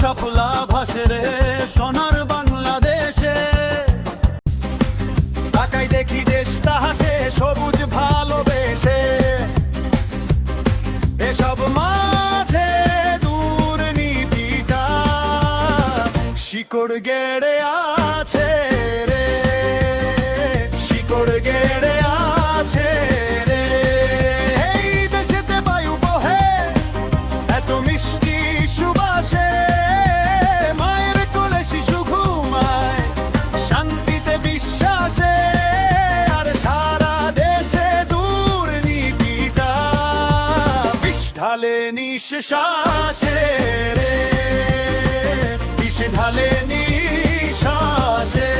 সাপলা ভাসে রে সোনার বাংলাদেশে। তাকাই দেখি দেশটা হাসে সবুজ ভালোবেসে। এসব মাঝে দুর্নীতিটা শিকড় গেড়ে আছে রে। শিকড় গেড়ে ঢালে নিঃশ্বাসে রে। বিষ ঢালে নিঃশ্বাসে।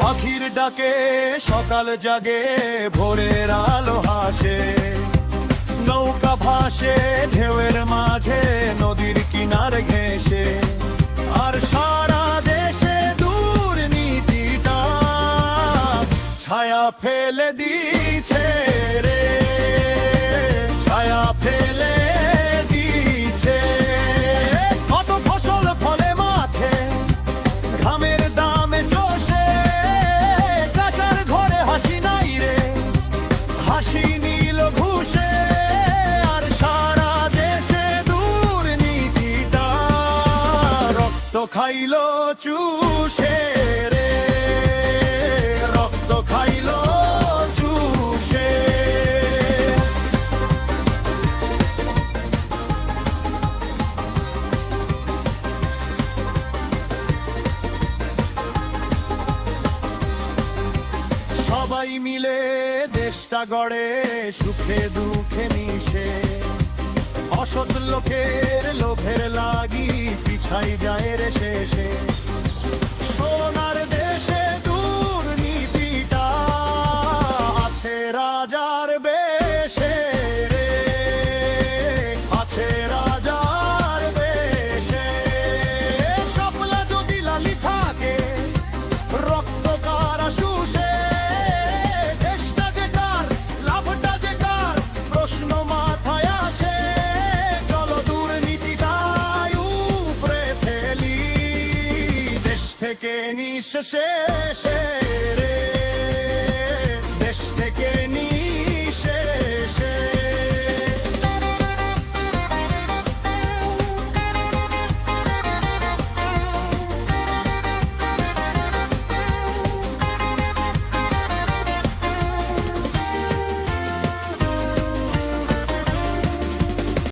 পাখির ডাকে সকাল জাগে, ভোরের আলো হাসে। নৌকা ভাসে, ঢেউয়ের মাঝে নদীর কিনার ঘেঁষে আর সারা দেশে দুর্নীতিটা ছায়া ফেলে দিছে খাইলো চুষে রে, রক্ত খাইলো চুষে। সবাই মিলে দেশটা গড়ে, সুখে দুঃখে মিশে। অসৎ লোকের লোভের লাগি পিছাই যায় রে শেষে। সোনার ফেলি দেশ থেকে নিঃশেষে রে